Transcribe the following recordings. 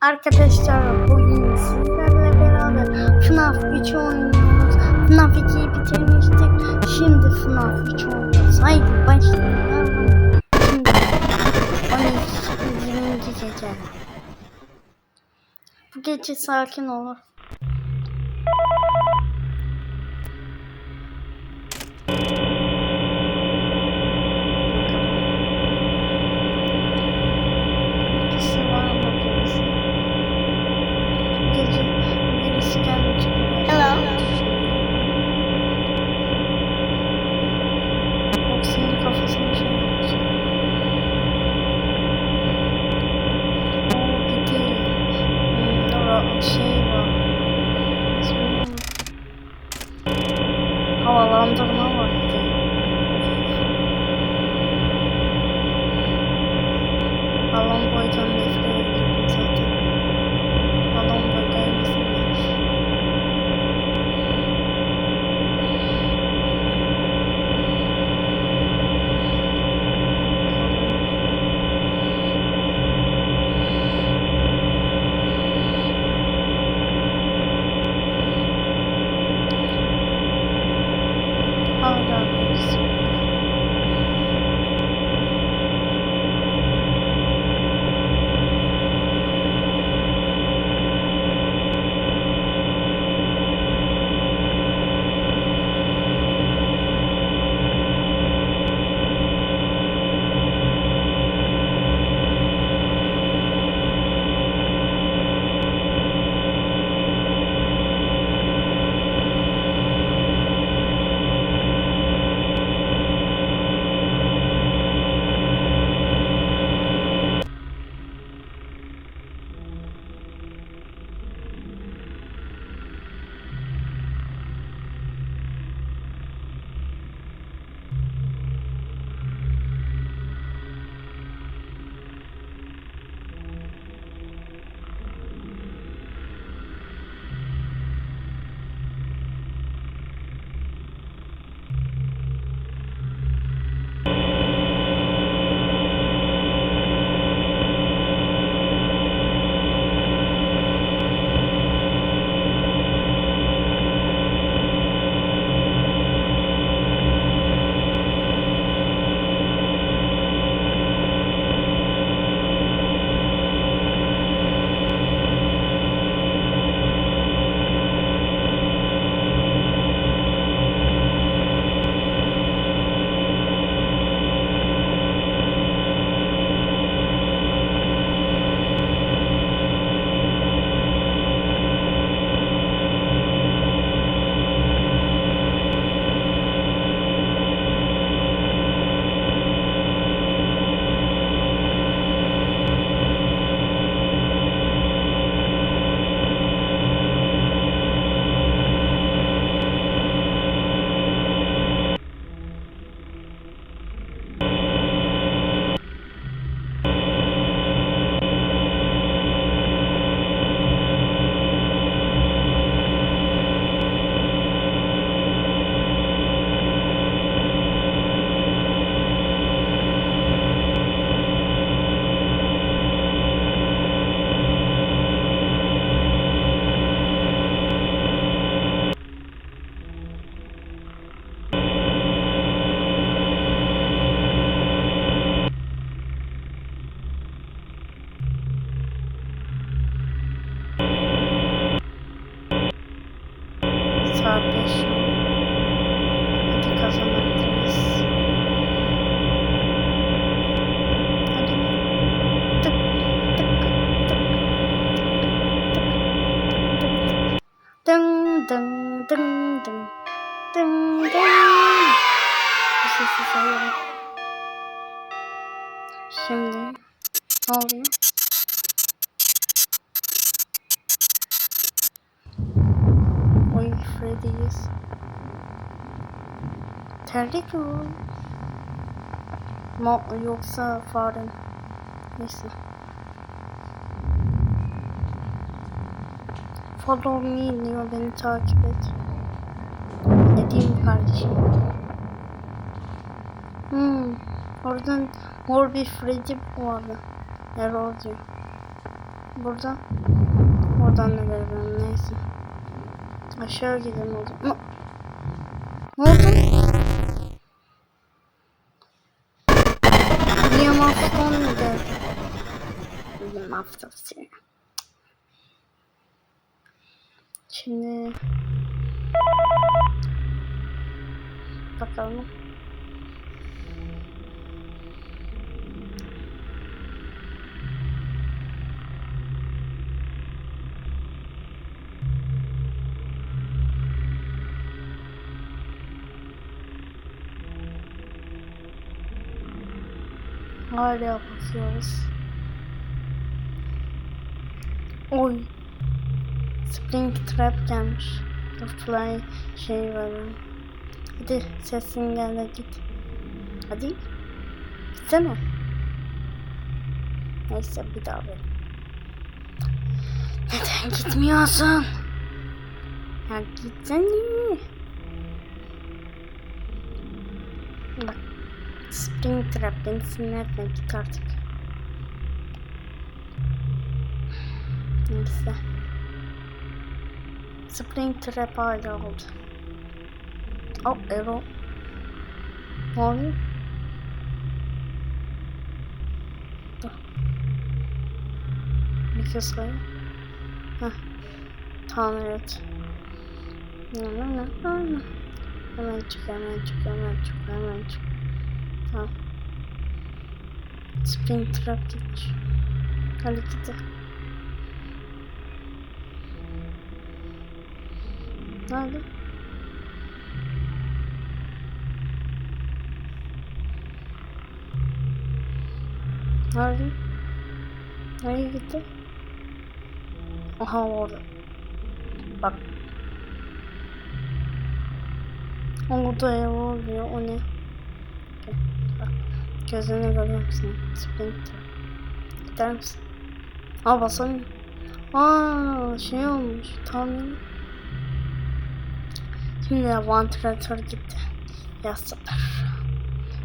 Arkadaşlar bugün sizlerle beraber FNAF 3 oynuyoruz. FNAF 2'yi bitirmiştik. Şimdi FNAF 3 oynuyoruz. Haydi başlayalım. Şimdi 12 20. gece. Bu gece sakin olur. Hala 5. Hadi kazanabiliriz. Hadi. Tık tık tık tık. Dın dın dın dın. Dın dın. Sesi seviyorum. Şimdi ne oluyor? Oy Freddy'yiz. Terlik mi? No, yoksa fare mi? Neyse. Follow me diyor beni takip et. Ne diyeyim kardeşim? Hmm. Oradan mor bir Freddy vardı. Error diyor. Burada. Oradan da gelebilirim neyse. Aşağı gidelim o zaman. Ne oldu? Mu dedi? William Afton seni. Şimdi bakalım. Hala bakıyoruz. Oy. Spring Trap gelmiş. Fly şey var. Hadi sesin geldi git. Hadi. Gitsene. Neyse bir daha ver. Neden gitmiyorsun? Ya gitsene. Bak. Spring Trap beni sinirletme git artık. Neyse. Spring Trap hala oldu. Oh Errol. Ne oluyor? Bir kez sayı. Heh. Tamam evet. Ne ne ne ne. Hemen çık hemen çık hemen çık hemen çık. Tamam. Spring Trap gitmiş. Gidelim. Nerede? Nerede? Nereye gitti? Aha orada. Bak. Orada ev oluyor. O ne? Gözlerini görüyor musun? Sprinter. Gider misin? Aa basamıyorum. Aa şey olmuş. Tahmin. Şimdi vantilatör gitti. Ya süper.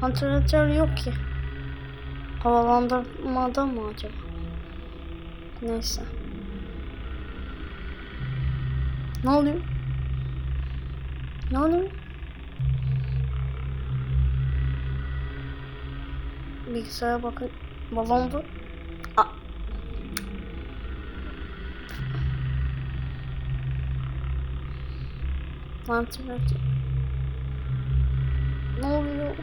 Vantilatör yok ki. Havalandırmada mı acaba? Neyse. Ne oluyor? Ne oluyor? Bilgisayara bakın. Balondu. Aa. Vantilatör. Ne oluyor?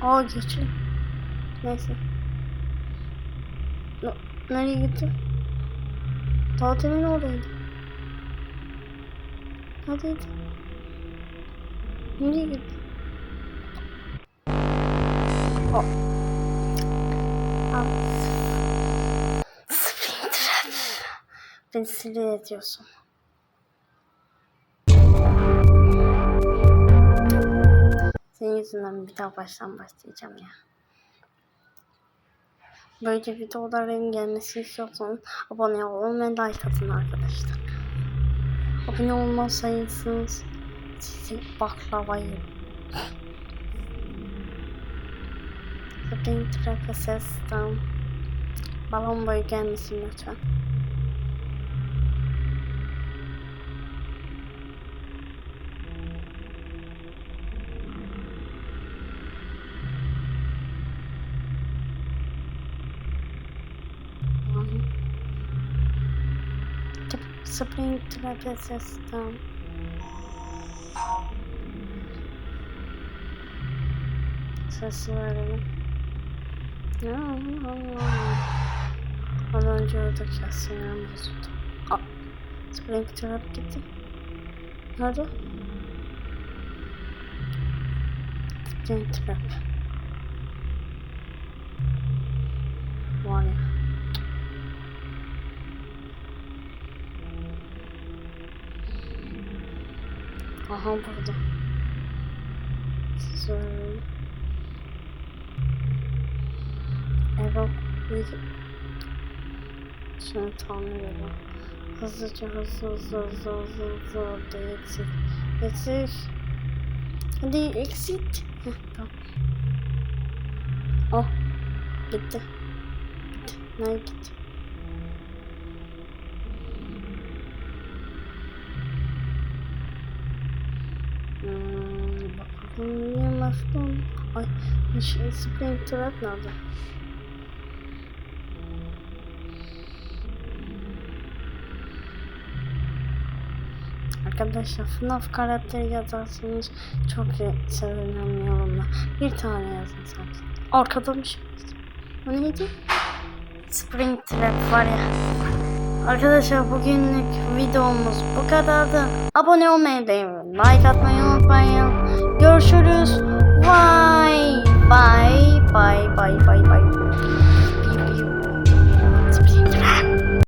Aa geçin. Neyse. Ne, nereye gitti? Tatilin oradaydı. Neredeydi? Nereye gitti? Aa. Springtrap. Beni sinir ediyorsun. Senin yüzünden bir daha baştan başlayacağım ya. Böyle videoların gelmesi istiyorsanız abone olun ve like atın arkadaşlar. Abone olmazsanız Se buffalo, eu tenho que baklavayı. Şu Traka sesten balon boyu gelmesin lütfen. Spring sessão. Sesten Sesi verelim. Ya, Az önce oradaki sinirim bozuldu. Aa, Spring Trap gitti. Nerede? Spring Trap. Var ya. Aha burada. Söyle. Erol bir tahmin edelim. Hızlıca hızlı hızlı hızlı hızlı hızlı orada eksik. Eksik. Hadi exit. Heh, tamam. Oh. Gitti. Gitti. Nereye gitti? Nasıl Ay, şey, Spring Trap nerede? Arkadaşlar FNAF karakteri yazarsanız çok se- sevinirim yorumla. Bir tane yazın sadece. Arkada bir yazdım. Bu neydi? Spring Trap var ya. Arkadaşlar bugünlük videomuz bu kadardı. Abone olmayı ve like atmayı unutmayın. Görüşürüz. Bye. Bye. Bye. Bye. Bye. Bye.